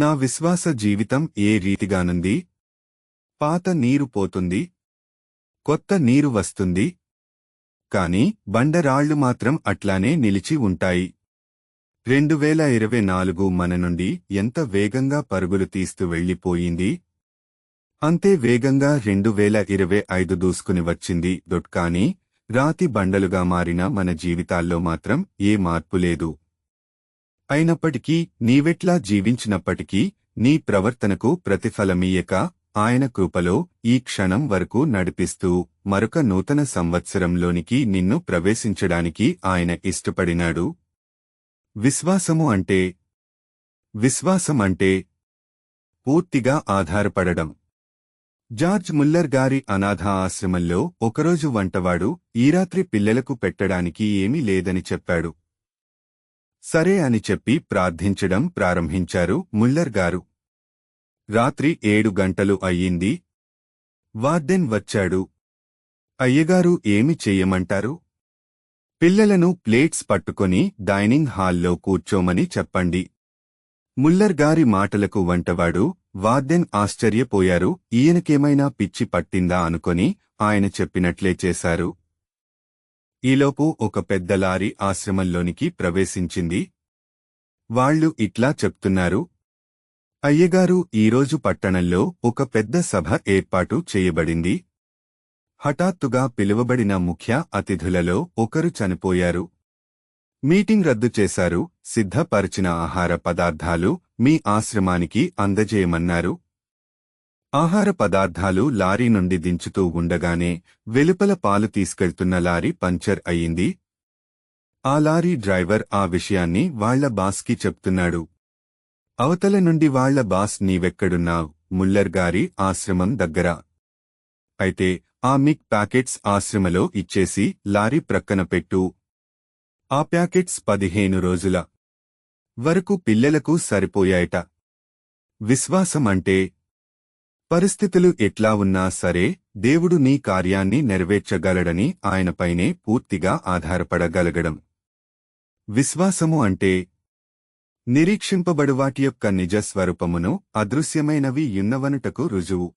నా విశ్వాస జీవితం ఏ రీతిగానుంది? పాత నీరు పోతుంది. కొత్త నీరు వస్తుంది. కాని బండరాళ్ళు మాత్రం అట్లానే నిలిచి ఉంటాయి. రెండు వేల ఇరవై నాలుగు మన నుండి ఎంత వేగంగా పరుగులు తీస్తూ వెళ్ళిపోయింది అంతే వేగంగా రెండు వేల ఇరవై ఐదు దూసుకుని వచ్చింది దొట్కాని రాతి బండలుగా మారిన మన జీవితాల్లో మాత్రం ఏ మార్పు లేదు. అయినప్పటికీ నీవెట్లా జీవించినప్పటికీ నీ ప్రవర్తనకు ప్రతిఫలమీయక ఆయన కృపలో ఈ క్షణం వరకు నడిపిస్తూ మరొక నూతన సంవత్సరంలోనికి నిన్ను ప్రవేశించడానికి ఆయన ఇష్టపడినాడు. విశ్వాసము అంటే? విశ్వాసం అంటే? పూర్తిగా ఆధారపడడం. జార్జ్ ముల్లర్ గారి అనాథ ఆశ్రమంలో ఒకరోజు వంటవాడు ఈ రాత్రి పిల్లలకు పెట్టడానికి ఏమీ లేదని చెప్పాడు. సరే అని చెప్పి ప్రార్థించడం ప్రారంభించారు ముల్లర్ గారు. రాత్రి ఏడు గంటలు అయ్యింది. వార్డెన్ వచ్చాడు. అయ్యగారు ఏమి చెయ్యమంటారు? పిల్లలను ప్లేట్స్ పట్టుకొని డైనింగ్ హాల్లో కూర్చోమని చెప్పండి. ముల్లర్ గారి మాటలకు వంటవాడు వార్డెన్ ఆశ్చర్యపోయారు ఈయనకేమైనా పిచ్చి పట్టిందా అనుకొని ఆయన చెప్పినట్లే చేశారు. ఈలోపు ఒక పెద్ద లారీ ఆశ్రమంలోనికి ప్రవేశించింది. వాళ్ళు ఇట్లా చెప్తున్నారు. అయ్యగారు ఈరోజు పట్టణంలో ఒక పెద్ద సభ ఏర్పాటు చేయబడింది. హఠాత్తుగా పిలువబడిన ముఖ్య అతిథులలో ఒకరు చనిపోయారు. మీటింగ్ రద్దు చేశారు సిద్ధపరిచిన ఆహార పదార్థాలు మీ ఆశ్రమానికి అందజేయమన్నారు. ఆహార పదార్థాలు లారీ నుండి దించుతూ ఉండగానే వెలుపల పాలు తీసుకెళ్తున్న లారీ పంచర్ అయింది ఆ లారీ డ్రైవర్ ఆ విషయాన్ని వాళ్ళ బాస్కి చెప్తున్నాడు. అవతల నుండి వాళ్ళ బాస్ నీవెక్కడున్నావ్? ముల్లర్ గారి ఆశ్రమం దగ్గర. అయితే ఆ మిక్ ప్యాకెట్స్ ఆశ్రమలో ఇచ్చేసి లారీ ప్రక్కన పెట్టు. ఆ ప్యాకెట్స్ పదిహేను రోజుల వరకు పిల్లలకు సరిపోయాయట. విశ్వాసం అంటే పరిస్థితులు ఎట్లా ఉన్నా సరే దేవుడు నీ కార్యాన్ని నెరవేర్చగలడని ఆయనపైనే పూర్తిగా ఆధారపడగలగడం. విశ్వాసము అంటే నిరీక్షింపబడువాటి యొక్క నిజ స్వరూపమును అదృశ్యమైనవి యున్నవనుటకు రుజువు.